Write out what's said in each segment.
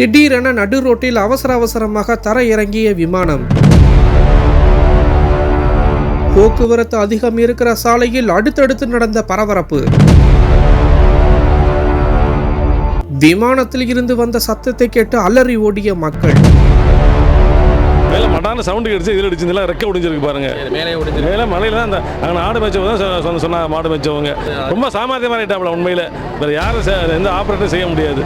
திடீரென நடு ரோட்டில் அவசர அவசரமாக தர இறங்கிய விமானம். போக்குவரத்து அதிகம் இருக்கிற சாலையில் அடுத்தடுத்து நடந்த பரபரப்பு. விமானத்தில் இருந்து வந்த சத்தத்தை கேட்டு அலறி ஓடிய மக்கள். மேலே மடான சவுண்டு அடிச்சு இதில் அடிச்சு ரெக்க ஒடிஞ்சிருக்கு பாருங்க. மேலே ஓடிச்சு மேலே மலையில தான் அந்த அங்கே ஆடு மேய்ச்சவங்க தான் சொ- சொன்ன சொன்ன மாடு மேய்ச்சவங்க. ரொம்ப சாமர்த்தியமாக ஆயிட்டாப்ல உண்மையில். வேறு யாரும் எந்த ஆப்ரேட்டரும் செய்ய முடியாது.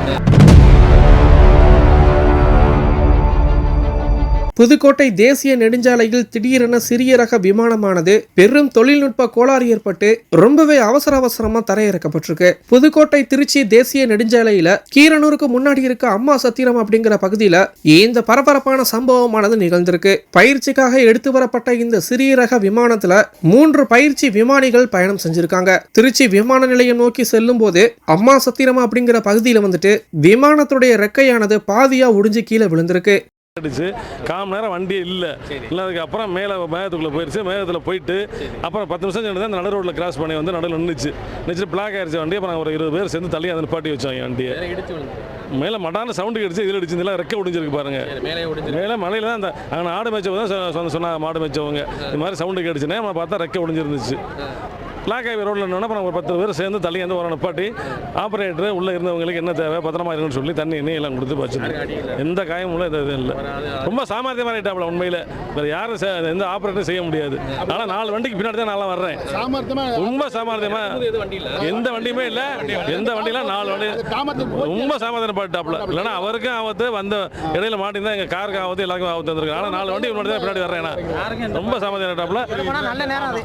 புதுக்கோட்டை தேசிய நெடுஞ்சாலையில் திடீரென சிறிய ரக விமானமானது பெரும் தொழில்நுட்ப கோளாறு ஏற்பட்டு ரொம்பவே அவசர அவசரமா தரையிறக்கப்பட்டிருக்கு. புதுக்கோட்டை திருச்சி தேசிய நெடுஞ்சாலையில கீரனூருக்கு முன்னாடி இருக்க அம்மா சத்திரம் அப்படிங்கிற பகுதியில இந்த பரபரப்பான சம்பவமானது நிகழ்ந்திருக்கு. பயிற்சிக்காக எடுத்து வரப்பட்ட இந்த சிறிய ரக விமானத்துல மூன்று பயிற்சி விமானிகள் பயணம் செஞ்சிருக்காங்க. திருச்சி விமான நிலையம் நோக்கி செல்லும் போது அம்மா சத்திரம் அப்படிங்கிற பகுதியில வந்துட்டு விமானத்துடைய ரெக்கையானது பாதியா ஒடிஞ்சு கீழே விழுந்திருக்கு. அடிச்சு கால் மணி நேரம் வண்டியே இல்லை. இல்லாததுக்கு அப்புறம் மேலே மேகத்துக்குள்ளே போயிடுச்சு மேகத்தில் போயிட்டு அப்புறம் பத்து நிமிஷம் சென்று தான் நடு ரோட்டில் கிராஸ் பண்ணி வந்து நடுவில் நின்றுச்சு நினச்சி பிளாக் ஆயிடுச்சு வண்டி அப்புறம் ஒரு இருபது பேர் சேர்ந்து தள்ளி அந்த நிப்பாட்டி வச்சாங்க வண்டியை. இடிச்சு விழுந்து. மேலே மடான சவுண்டு அடிச்சு இதில் அடிச்சு இதெல்லாம் ரெக்க ஒடிஞ்சிருக்கு பாருங்க. மேலே மலையில தான் அந்த அங்கே ஆடு மேய்ச்சவங்க தான் சொ- சொன்ன சொன்ன மாடு மேய்ச்சவங்க. இது மாதிரி சவுண்டு கேட்டுச்சுன்னா நம்ம பார்த்தா ரெக்க ஒடிஞ்சிருந்துச்சு. ஹைவே ரோட்டில் நின்று அப்புறம் ஒரு பத்து பேர் சேர்ந்து தள்ளி வந்து ஒரு நிப்பாட்டி ஆப்ரேட்டர் உள்ளே இருந்தவங்களுக்கு என்ன தேவை பத்திரமா இருக்குன்னு சொல்லி தண்ணி எண்ணெய் எல்லாம் கொடுத்து வச்சு எந்த காயமும் இல்லை இது இல்லை. ரொம்ப சாமர்த்தியமாக ஆயிட்டாப்ல உண்மையில். வேறு யாரும் செ- எந்த ஆப்ரேட்டரும் செய்ய முடியாது. ஆனால் நாலு வண்டிக்கு பின்னாடி தான் நான் வர்றேன். சாமர்த்தியமா ரொம்ப சாமர்த்தியமாக எந்த வண்டியுமே இல்லை. எந்த வண்டியில நாலு வண்டி ரொம்ப சமாதானம் பட்டாப்ல இல்லைன்னா அவருக்கும் ஆபத்து வந்த இடையில மாட்டிருந்தா எங்க காருக்கு ஆபத்து எல்லாருக்கும் ஆபத்து வந்திருக்கு ஆனா நாலு வண்டி முன்னாடி தான் பின்னாடி வர்றேன் நான். ரொம்ப சமாதானப்பட்டாப்ல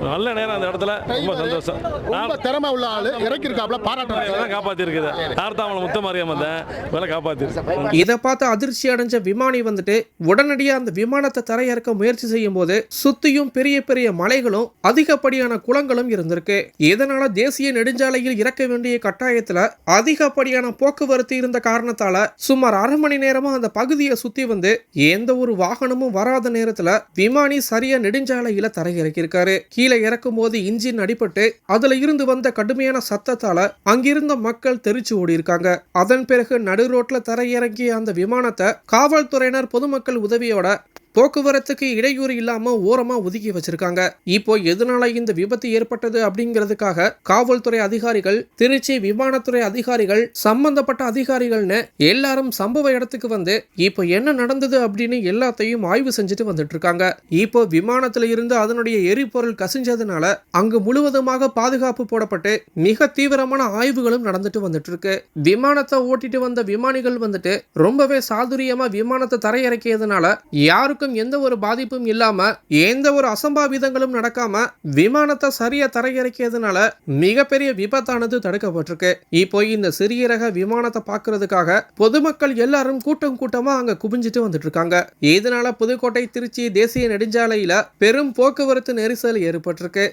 நல்ல நேரம் அந்த இடத்துல. ரொம்ப சந்தோஷம். ரொம்ப திறமை உள்ள ஆளு இறக்கி இருக்காப்ல பாராட்டுறாங்க தான் காப்பாத்தி இருக்குது ஆர்த்தாமலை முத்த மாரியாம தான். வேலை காப்பாத்திருக்கு இதை பார்த்து அதிர்ச்சி அடைஞ்ச விமானி வந்துட்டு உடனடியா அந்த விமானத்தை தரையிறக்க முயற்சி செய்யும் போது சுத்தியும் பெரிய பெரிய மலைகளும் அதிகப்படியான குளங்களும் இருந்திருக்கு. இதனால தேசிய நெடுஞ்சாலையில் இறக்க வேண்டிய கட்டாயத்துல அதிகப்படியான போக்குவரத்து இருந்த காரணத்தால சுமார் அரை மணி நேரமா அந்த பகுதியை சுத்தி வந்து எந்த ஒரு வாகனமும் வராத நேரத்துல விமானி சரியா நெடுஞ்சாலையில தரையிறக்கியிருக்காரு. கீழே இறக்கும் போது இன்ஜின் அடிபட்டு அதுல இருந்து வந்த கடுமையான சத்தத்தால அங்கிருந்த மக்கள் தெரிச்சு ஓடி இருக்காங்க அதன் பிறகு நடு ரோட்ல தரையிறங்கிய அந்த விமானத்தை காவல்துறையினர் பொதுமக்கள் உதவியோட போக்குவரத்துக்கு இடையூறு இல்லாம ஓரமா ஒதுக்கி வச்சிருக்காங்க. இப்போ எதனால இந்த விபத்து ஏற்பட்டது அப்படிங்கிறதுக்காக காவல்துறை அதிகாரிகள் திருச்சி விமானத்துறை அதிகாரிகள் சம்பந்தப்பட்ட அதிகாரிகள்னு எல்லாரும் சம்பவ இடத்துக்கு வந்து இப்போ என்ன நடந்தது அப்படின்னு எல்லாத்தையும் ஆய்வு செஞ்சுட்டு வந்துட்டு இருக்காங்க இப்போ விமானத்துல இருந்து அதனுடைய எரிபொருள் கசிஞ்சதுனால அங்கு முழுவதுமாக பாதுகாப்பு போடப்பட்டு மிக தீவிரமான ஆய்வுகளும் நடந்துட்டு வந்துட்டு இருக்கு விமானத்தை ஓட்டிட்டு வந்த விமானிகள் வந்துட்டு ரொம்பவே சாதுரியமா விமானத்தை தரையிறக்கியதுனால யாருக்கும் எந்த ஒரு பாதிப்பும் இல்லாம எந்த ஒரு அசம்பாவிதங்களும் நடக்காம விமானத்தை சரியா தரையிறக்கியதுனால மிகப்பெரிய விபத்தானது தடுக்கப்பட்டிருக்கு. இப்போ இந்த சிறிய ரக விமானத்தை பாக்குறதுக்காக பொதுமக்கள் எல்லாரும் கூட்டம் கூட்டமா அங்க குவிஞ்சிட்டு வந்துட்டு இருக்காங்க இதனால புதுக்கோட்டை திருச்சி தேசிய நெடுஞ்சாலையில பெரும் போக்குவரத்து நெரிசல் ஏற்பட்டிருக்கு.